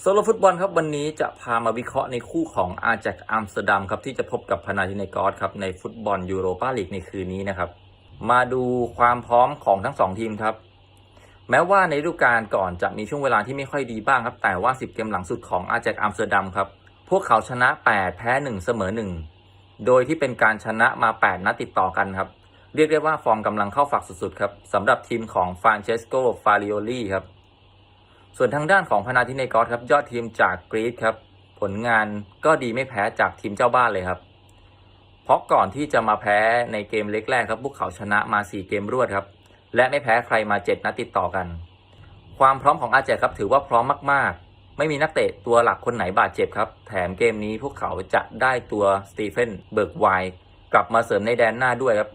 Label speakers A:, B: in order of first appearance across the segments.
A: โซโลฟุตบอลครับวันนี้จะพามาวิเคราะห์ในคู่ของอาแจกอัมสเตอร์ดัมครับที่จะพบกับพนาธินกอสครับในฟุตบอลยูโรปาลีกในคืนนี้นะครับ มาดูความพร้อมของทั้งสองทีมครับ แม้ว่าในฤดูกาลก่อนจะมีช่วงเวลาที่ไม่ค่อยดีบ้างครับแต่ว่า 10 เกมหลังสุดของอาแจกอัมสเตอร์ดัมครับพวกเขาชนะ 8 แพ้ 1 เสมอ 1 โดยที่เป็นการชนะมา 8 นัดติดต่อกันครับ เรียกได้ว่าฟอร์มกำลังเข้าฝักสุดๆครับสำหรับทีมของฟานเชสโกฟาริโอลีครับ ส่วนทางด้านของพนาธินเนกอสครับยอดทีมจากกรีซครับผลงานก็ดีไม่แพ้จากทีมเจ้าบ้านเลยครับ เพราะก่อนที่จะมาแพ้ในเกมเล็กแรกครับพวกเขาชนะมา 4 เกมรวดครับ และไม่แพ้ใครมา 7 นัดติดต่อกัน ความพร้อมของอาแจกครับถือว่าพร้อมมากๆ ไม่มีนักเตะตัวหลักคนไหนบาดเจ็บครับ แถมเกมนี้พวกเขาจะได้ตัวสตีเฟนเบิร์กไวกลับมาเสริมในแดนหน้าด้วยครับ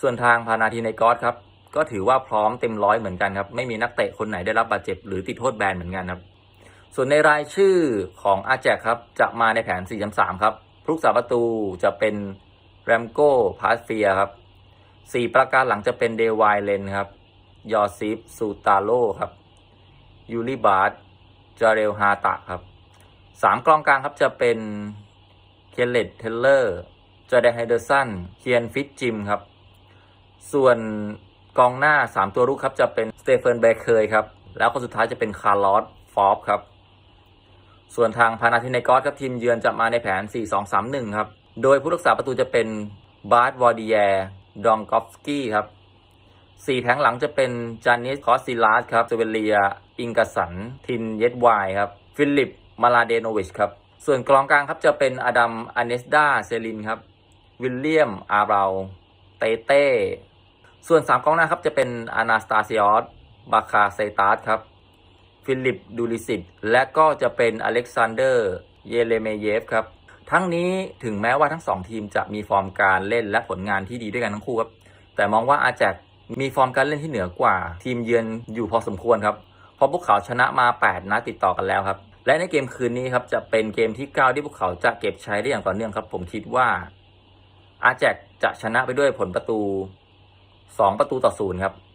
A: ส่วนทางพานาธินกอสครับ ก็ถือว่าพร้อมเต็มร้อยเหมือนกันครับ ไม่มีนักเตะคนไหนได้รับบาดเจ็บหรือติดโทษแบนเหมือนกันครับ ส่วนในรายชื่อของอาแจกครับ จะมาในแผน 4-3ครับผู้รักษาประตูจะเป็นแรมโก้พาสเฟียครับ 4 ประการหลังจะเป็นเดวายเลนครับ ยอซิฟซูตาโลครับ ยูริบาร์จาเรลฮาตะครับ 3กองกลางครับจะเป็นเคเลตเทเลอร์จอแดนไฮเดอร์สันเคียนฟิตจิมครับ ส่วน กองหน้า 3 ตัวรุกครับจะเป็นสเตเฟนเบเคยครับ แล้วคนสุดท้ายจะเป็นคาร์ลอสฟอฟครับ ส่วนทางพานาธินกอสครับทีมเยือนจะมาในแผน 4-2-3-1 ครับ โดยผู้รักษาประตูจะเป็นบาร์ดวอร์ดีแยดองกอฟสกี้ครับสี่แผงหลังจะเป็นจานิสคอสซิลัสครับเซเวเลีย อิงกสัน ทินเยดวายครับ ฟิลิป มาลาเดโนวิชครับ ส่วนกลองกลางครับจะเป็นอดัมอเนสดาเซลินครับ วิลเลียม อาราเตเต้ ส่วน 3 กองหน้าครับจะเป็นอานาสตาซิออสบาคาเซตัสครับ ฟิลิปดูลิสิตและก็จะเป็นอเล็กซานเดอร์ เยเลเมเยฟครับ ทั้งนี้ถึงแม้ว่าทั้งสองทีมจะมีฟอร์มการเล่นและผลงานที่ดีด้วยกันทั้งคู่ครับ แต่มองว่าอาแจกมีฟอร์มการเล่นที่เหนือกว่า ทีมเยือนอยู่พอสมควรครับเพราะพวกเขาชนะมา 8นัดติดต่อกันแล้วครับ และในเกมคืนนี้ครับจะเป็นเกมที่ 9 ที่พวกเขาจะเก็บใช้ได้อย่างต่อเนื่องครับ ผมคิดว่าอาแจกจะชนะไปด้วยผลประตู 2ประตูต่อศูนย์ครับ